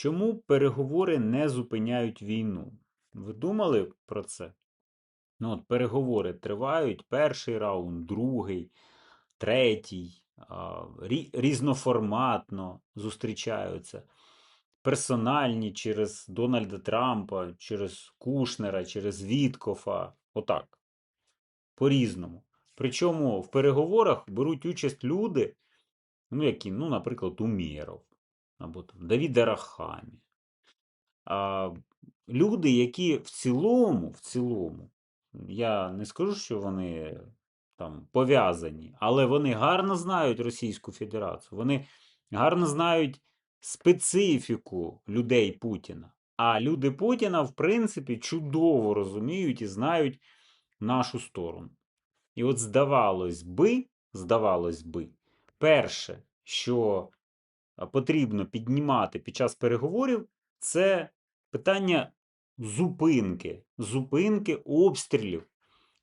Чому переговори не зупиняють війну? Ви думали про це? Ну, от переговори тривають, перший раунд, другий, третій, різноформатно зустрічаються. Персональні через Дональда Трампа, через Кушнера, через Віткофа. Отак. По-різному. Причому в переговорах беруть участь люди, ну, які, ну, наприклад, Умєров, або там, Давід Арахамі. А, люди, які в цілому, в цілому, я не скажу, що вони там пов'язані, але вони гарно знають Російську Федерацію, вони гарно знають специфіку людей Путіна. А люди Путіна, в принципі, чудово розуміють і знають нашу сторону. І от здавалось би, здавалось би, перше, що потрібно піднімати під час переговорів, це питання зупинки, зупинки обстрілів,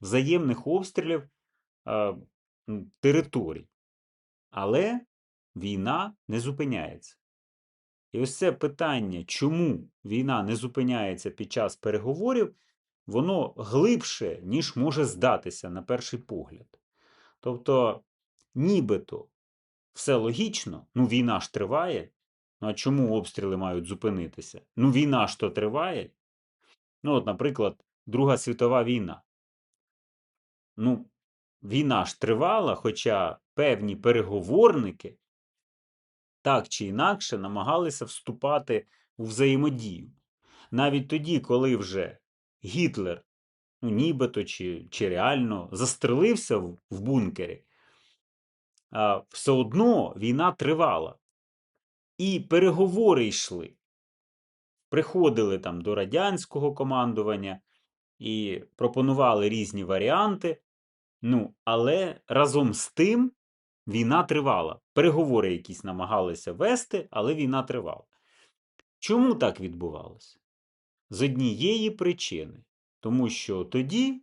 взаємних обстрілів м, територій. Але війна не зупиняється. І ось це питання, чому війна не зупиняється під час переговорів, воно глибше, ніж може здатися на перший погляд. Тобто, нібито все логічно, ну війна ж триває. Ну а чому обстріли мають зупинитися? Ну, війна ж то триває. Ну, от, наприклад, Друга світова війна. Ну, війна ж тривала, хоча певні переговорники так чи інакше намагалися вступати у взаємодію. Навіть тоді, коли вже Гітлер, ну, нібито чи, чи реально застрелився в, в бункері, все одно війна тривала. І переговори йшли. Приходили там до радянського командування і пропонували різні варіанти. Ну, але разом з тим війна тривала. Переговори якісь намагалися вести, але війна тривала. Чому так відбувалося? З однієї причини. Тому що тоді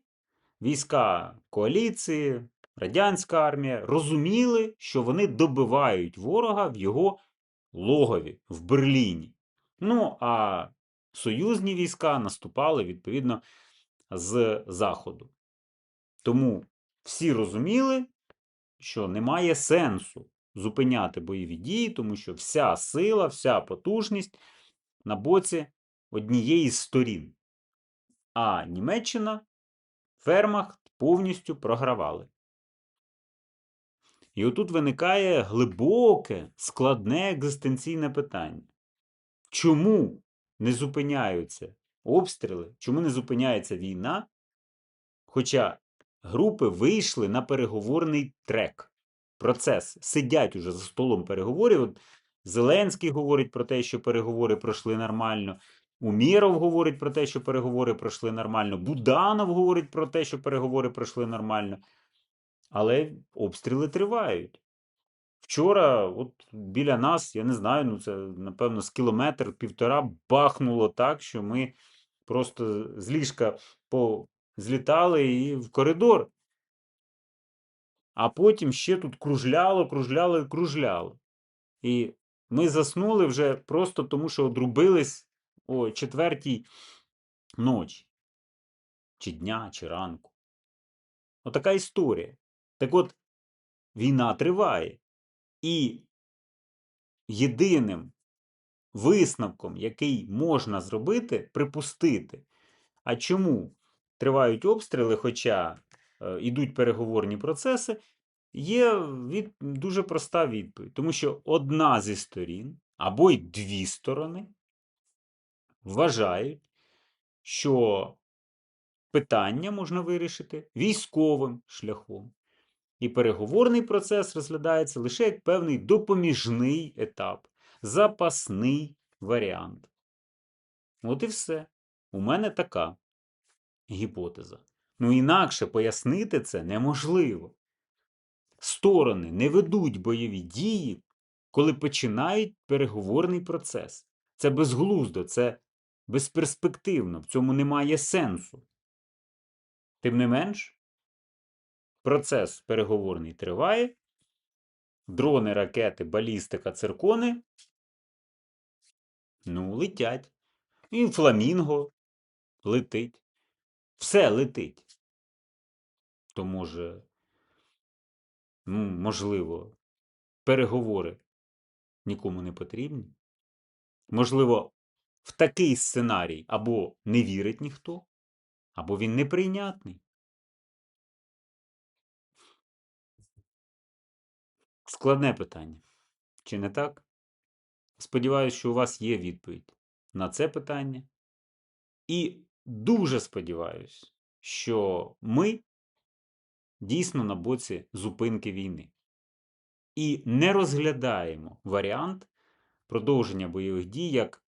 війська коаліції, радянська армія розуміли, що вони добивають ворога в його логові в Берліні. Ну, а союзні війська наступали відповідно з заходу. Тому всі розуміли, що немає сенсу зупиняти бойові дії, тому що вся сила, вся потужність на боці однієї з сторін. А Німеччина фермах повністю програвали. І отут виникає глибоке, складне екзистенційне питання. Чому не зупиняються обстріли? Чому не зупиняється війна? Хоча групи вийшли на переговорний трек. Процес сидять уже за столом переговорів. От Зеленський говорить про те, що переговори пройшли нормально. Уміров говорить про те, що переговори пройшли нормально. Буданов говорить про те, що переговори пройшли нормально. Але обстріли тривають. Вчора, от біля нас, я не знаю, ну це, напевно, з кілометр півтора бахнуло так, що ми просто з ліжка злітали і в коридор. А потім ще тут кружляло, кружляло і кружляло. І ми заснули вже просто тому, що одрубились о четвертій ночі, чи дня, чи ранку. Отака історія. Так от, війна триває. І єдиним висновком, який можна зробити, припустити. А чому тривають обстріли, хоча е, йдуть переговорні процеси, є від, дуже проста відповідь. Тому що одна зі сторін, або й дві сторони, вважають, що питання можна вирішити військовим шляхом. І переговорний процес розглядається лише як певний допоміжний етап, запасний варіант. От і все. У мене така гіпотеза. Ну, інакше пояснити це неможливо. Сторони не ведуть бойові дії, коли починають переговорний процес. Це безглуздо, це безперспективно, в цьому немає сенсу. Тим не менш, процес переговорний триває. Дрони, ракети, балістика, циркони Ну, летять. І фламінго летить. Все летить. То може, ну, можливо, переговори нікому не потрібні. Можливо, в такий сценарій або не вірить ніхто, або він неприйнятний. Складне питання. Чи не так? Сподіваюсь, що у вас є відповідь на це питання. І дуже сподіваюся, що ми дійсно на боці зупинки війни. І не розглядаємо варіант продовження бойових дій як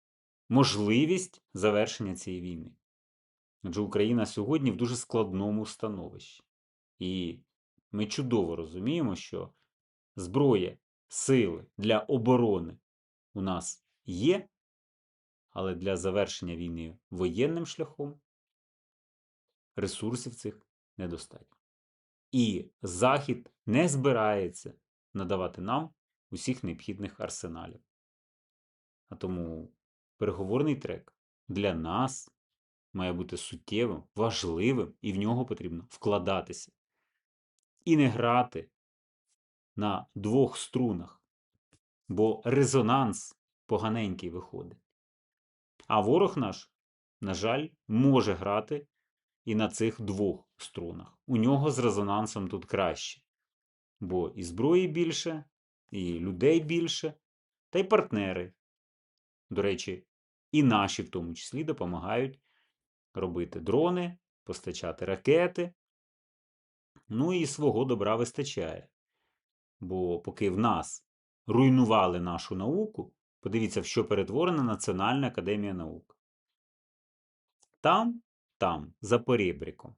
можливість завершення цієї війни. Адже Україна сьогодні в дуже складному становищі. І ми чудово розуміємо, що зброя, сили для оборони у нас є, але для завершення війни воєнним шляхом ресурсів цих недостатньо. І Захід не збирається надавати нам усіх необхідних арсеналів. А тому переговорний трек для нас має бути суттєвим, важливим, і в нього потрібно вкладатися. І не грати на двох струнах, бо резонанс поганенький виходить. А ворог наш, на жаль, може грати і на цих двох струнах. У нього з резонансом тут краще. Бо і зброї більше, і людей більше, та й партнери. До речі, і наші в тому числі допомагають робити дрони, постачати ракети. Ну і свого добра вистачає. Бо поки в нас руйнували нашу науку, подивіться, в що перетворена Національна академія наук. Там, там, за порібриком,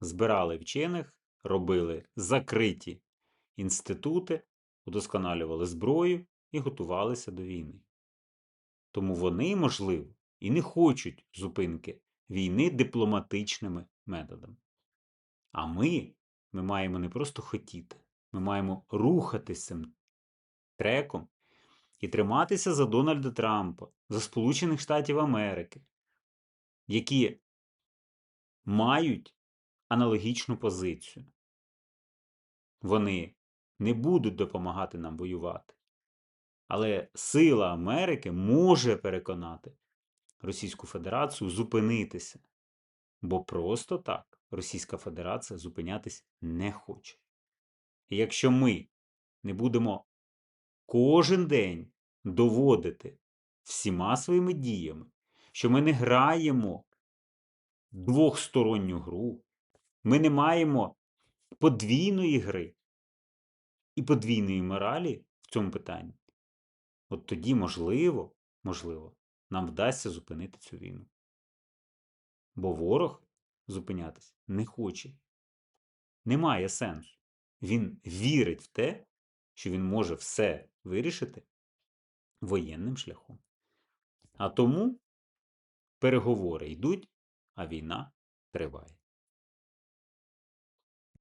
збирали вчених, робили закриті інститути, удосконалювали зброю і готувалися до війни. Тому вони, можливо, і не хочуть зупинки війни дипломатичними методами. А ми, ми маємо не просто хотіти, ми маємо рухатися цим треком і триматися за Дональда Трампа, за Сполучених Штатів Америки, які мають аналогічну позицію. Вони не будуть допомагати нам воювати. Але сила Америки може переконати Російську Федерацію зупинитися. Бо просто так Російська Федерація зупинятись не хоче. І якщо ми не будемо кожен день доводити всіма своїми діями, що ми не граємо двохсторонню гру, ми не маємо подвійної гри і подвійної моралі в цьому питанні, от тоді, можливо, можливо, нам вдасться зупинити цю війну. Бо ворог зупинятись не хоче. Немає сенсу. Він вірить в те, що він може все вирішити воєнним шляхом. А тому переговори йдуть, а війна триває.